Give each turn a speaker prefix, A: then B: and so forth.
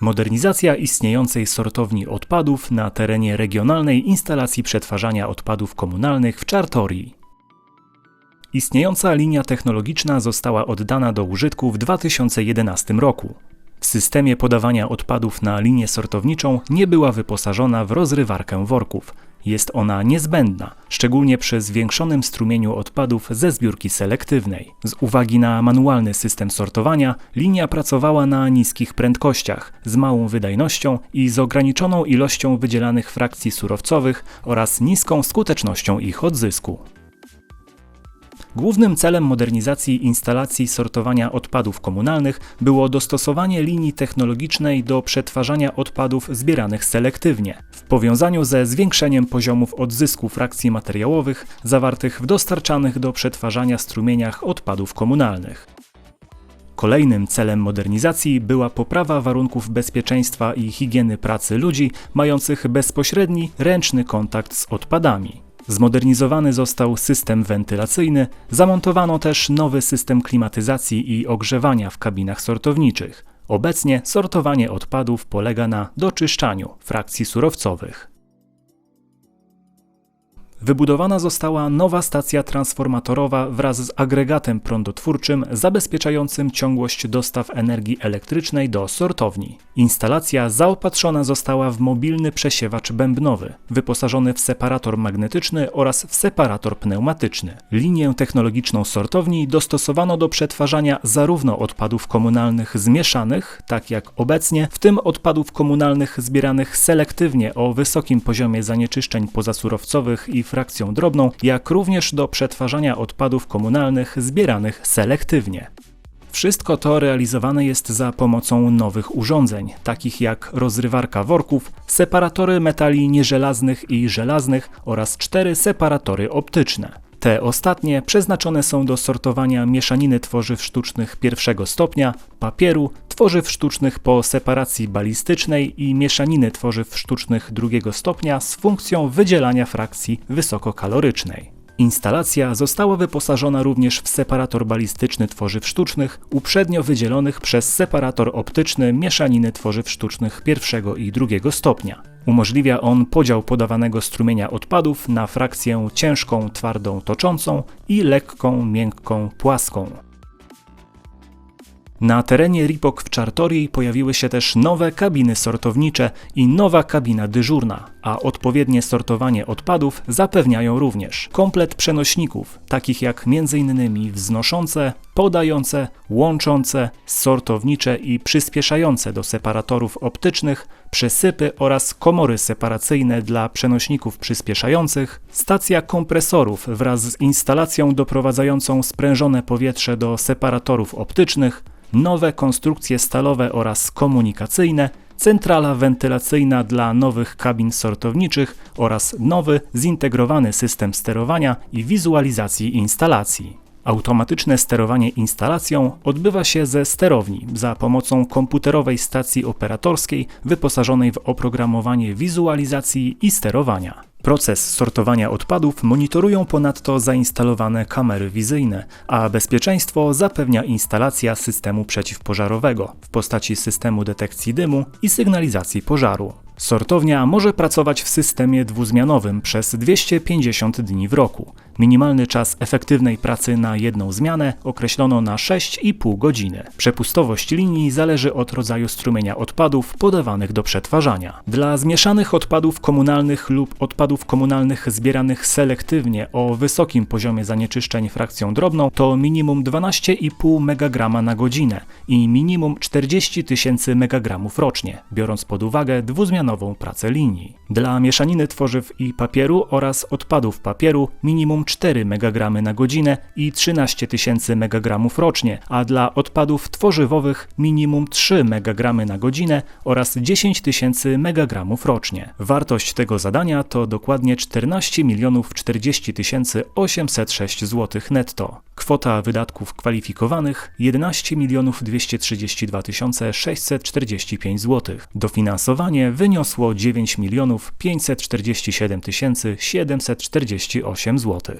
A: Modernizacja istniejącej sortowni odpadów na terenie regionalnej instalacji przetwarzania odpadów komunalnych w Czartorii. Istniejąca linia technologiczna została oddana do użytku w 2011 roku. W systemie podawania odpadów na linię sortowniczą nie była wyposażona w rozrywarkę worków. Jest ona niezbędna, szczególnie przy zwiększonym strumieniu odpadów ze zbiórki selektywnej. Z uwagi na manualny system sortowania, linia pracowała na niskich prędkościach, z małą wydajnością i z ograniczoną ilością wydzielanych frakcji surowcowych oraz niską skutecznością ich odzysku. Głównym celem modernizacji instalacji sortowania odpadów komunalnych było dostosowanie linii technologicznej do przetwarzania odpadów zbieranych selektywnie, w powiązaniu ze zwiększeniem poziomów odzysku frakcji materiałowych zawartych w dostarczanych do przetwarzania strumieniach odpadów komunalnych. Kolejnym celem modernizacji była poprawa warunków bezpieczeństwa i higieny pracy ludzi mających bezpośredni, ręczny kontakt z odpadami. Zmodernizowany został system wentylacyjny, zamontowano też nowy system klimatyzacji i ogrzewania w kabinach sortowniczych. Obecnie sortowanie odpadów polega na doczyszczaniu frakcji surowcowych. Wybudowana została nowa stacja transformatorowa wraz z agregatem prądotwórczym zabezpieczającym ciągłość dostaw energii elektrycznej do sortowni. Instalacja zaopatrzona została w mobilny przesiewacz bębnowy, wyposażony w separator magnetyczny oraz w separator pneumatyczny. Linię technologiczną sortowni dostosowano do przetwarzania zarówno odpadów komunalnych zmieszanych, tak jak obecnie, w tym odpadów komunalnych zbieranych selektywnie o wysokim poziomie zanieczyszczeń pozasurowcowych i frakcją drobną, jak również do przetwarzania odpadów komunalnych zbieranych selektywnie. Wszystko to realizowane jest za pomocą nowych urządzeń, takich jak rozrywarka worków, separatory metali nieżelaznych i żelaznych oraz cztery separatory optyczne. Te ostatnie przeznaczone są do sortowania mieszaniny tworzyw sztucznych pierwszego stopnia, papieru, tworzyw sztucznych po separacji balistycznej i mieszaniny tworzyw sztucznych drugiego stopnia z funkcją wydzielania frakcji wysokokalorycznej. Instalacja została wyposażona również w separator balistyczny tworzyw sztucznych, uprzednio wydzielonych przez separator optyczny mieszaniny tworzyw sztucznych pierwszego i drugiego stopnia. Umożliwia on podział podawanego strumienia odpadów na frakcję ciężką, twardą, toczącą i lekką, miękką, płaską. Na terenie RIPOK w Czartorii pojawiły się też nowe kabiny sortownicze i nowa kabina dyżurna, a odpowiednie sortowanie odpadów zapewniają również komplet przenośników, takich jak m.in. wznoszące, podające, łączące, sortownicze i przyspieszające do separatorów optycznych, przesypy oraz komory separacyjne dla przenośników przyspieszających, stacja kompresorów wraz z instalacją doprowadzającą sprężone powietrze do separatorów optycznych, nowe konstrukcje stalowe oraz komunikacyjne, centrala wentylacyjna dla nowych kabin sortowniczych oraz nowy zintegrowany system sterowania i wizualizacji instalacji. Automatyczne sterowanie instalacją odbywa się ze sterowni za pomocą komputerowej stacji operatorskiej wyposażonej w oprogramowanie wizualizacji i sterowania. Proces sortowania odpadów monitorują ponadto zainstalowane kamery wizyjne, a bezpieczeństwo zapewnia instalacja systemu przeciwpożarowego w postaci systemu detekcji dymu i sygnalizacji pożaru. Sortownia może pracować w systemie dwuzmianowym przez 250 dni w roku. Minimalny czas efektywnej pracy na jedną zmianę określono na 6,5 godziny. Przepustowość linii zależy od rodzaju strumienia odpadów podawanych do przetwarzania. Dla zmieszanych odpadów komunalnych lub odpadów komunalnych zbieranych selektywnie o wysokim poziomie zanieczyszczeń frakcją drobną to minimum 12,5 MG na godzinę i minimum 40 tysięcy MG rocznie, biorąc pod uwagę dwuzmianową pracę linii. Dla mieszaniny tworzyw i papieru oraz odpadów papieru minimum 4 MG na godzinę i 13 tysięcy MG rocznie, a dla odpadów tworzywowych minimum 3 MG na godzinę oraz 10 tysięcy MG rocznie. Wartość tego zadania to dokładnie 14 milionów 40 tysięcy 806 zł netto. Kwota wydatków kwalifikowanych 11 milionów 232 645 zł. Dofinansowanie wyniosło 9 milionów 547 748 zł.